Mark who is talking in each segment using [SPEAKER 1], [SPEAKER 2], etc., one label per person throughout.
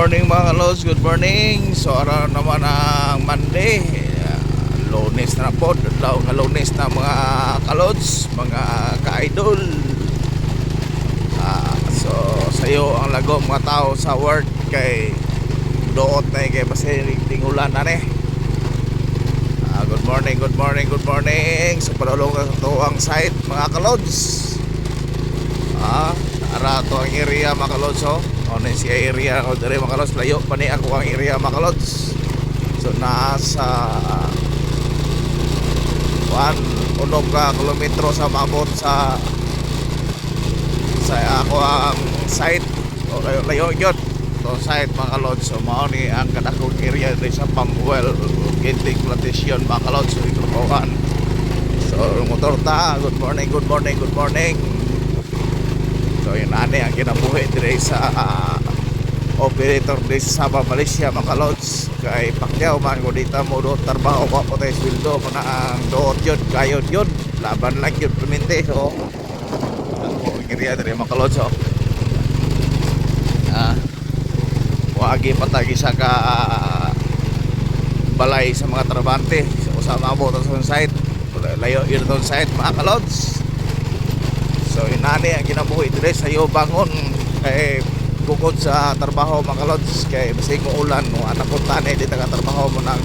[SPEAKER 1] morning mga kalods, good morning. So araw naman ang Monday. Uh, Lunes na po, daw nga lunes na mga kalods, mga ka-idol. Ah, so sayo ang lago mga tao sa work kay doot na kay basi tingulan na ni. Ah, good morning, good morning, good morning. So padulong sa to ang site mga kalods. Ah, ara to ang area mga kalods oh. Ano si area ko dire mga kalods layo pa ni ako ang area mga kalods. So nasa one unog ka kilometro sa mabot sa sa ako ang site. O layo layo yun. So site mga kalods so mao ni ang kadakong area diri sa Pamuel Ginting Plantation mga kalods so ito so motor ta. Good morning good morning good morning So yun ani ang kinabuhi dire sa ah, operator di sa Sabah, Malaysia mga kalods kay Pacquiao man ko dito mo do trabaho ko po tayo sweldo mo na ang doot yun kayod yun. Laban lang yun permente so ako kiriya dire mga kalods so ah wagi patagi sa ka balay sa mga trabante. Sa usama mo sa site layo yun site mga kalods So inani ang kinabuhi dire sa iyo bangon kay bukod sa trabaho mga kalods kay basig mo ulan mo anak ko tani dito ka trabaho mo nang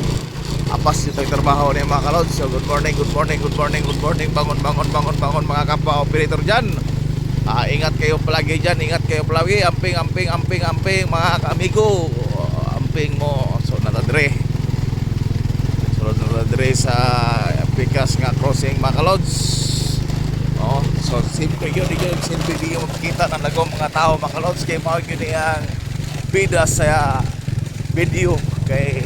[SPEAKER 1] apas dito ang trabaho ni mga kalods. So good morning, good morning, good morning, good morning. Bangon, bangon, bangon, bangon mga kapwa operator diyan. Ah, ingat kayo palagi diyan, ingat kayo palagi. Amping, amping, amping, amping mga kaamigo. Amping mo. So natadre. So natadre sa pikas nga crossing mga kalods. Oh, so simple yun yun, simple yun makikita ng lagong mga tao mga kalods kay mga yun ang bida sa video kay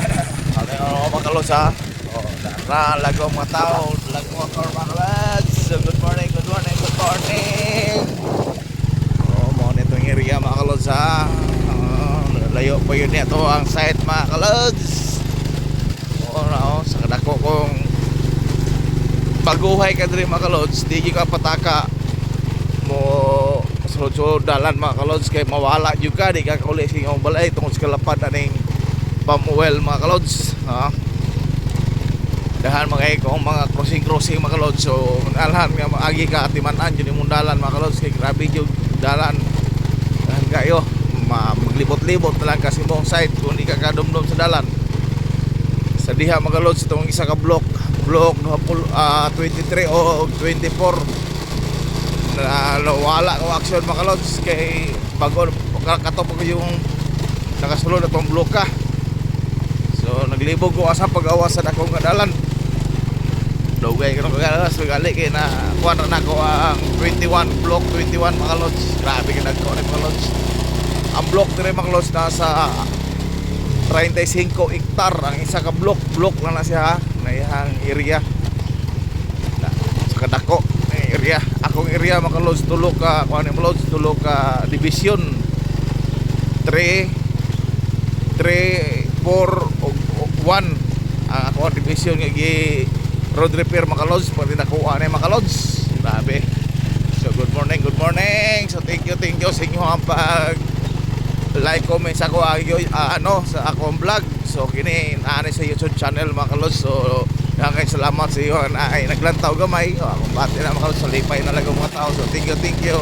[SPEAKER 1] ano ano mga kalods ha? Oh, na lagong mga tao lagong mga kalods so good morning, good morning, good morning. Oh, mo nitong area mga kalods ha? Oh, layo pa yun ito ang site mga kalods oh, no, sa kadako kong paguhay ka diri mga kalods di ka pataka. Mo sulod dalan mga kalods kay mawala juga di ka kauli sa iyong balay tungkol sa kalapad aning pamuel mga kalods ha? Dahan mga ikong mga crossing crossing mga kalods so alhan nga maagi ka atimanan yun yung dalan mga kalods kay grabe yung dalan. Dahan kayo ma maglibot-libot na lang kasi mong side kung di ka kadumdum sa dalan. Sa diha mga kalods itong isa ka block block uh, 23 o 24 na wala ko action mga kalods kay bago katopag yung nakasulod na tong block ka so naglibog ko asa pag-awas sa dakong kadalan. Dugay ko kagalas gali kay na kuha na nako ang 21 block 21 mga kalods grabe ka nagko mga kalods ang block dire mga kalods nasa 35 hektar ang isa ka block. Block lang na siya ha na iyang area. Na, sa kadako na area. Akong area mga lods tulo ka kuha ni lods tulo ka division. 3 3 4 1 ang ako division nga gi road repair mga lods pati nakuha ni mga lods grabe. So good morning good morning. So thank you thank you sa inyo ang pag like comment sa ako uh, ano sa akong vlog so kini naani sa YouTube channel mga kalos. So kay salamat sa iyo na ay naglantaw gamay. O akong na mga kalos. So lipay na lang ang mga tao. So thank you thank you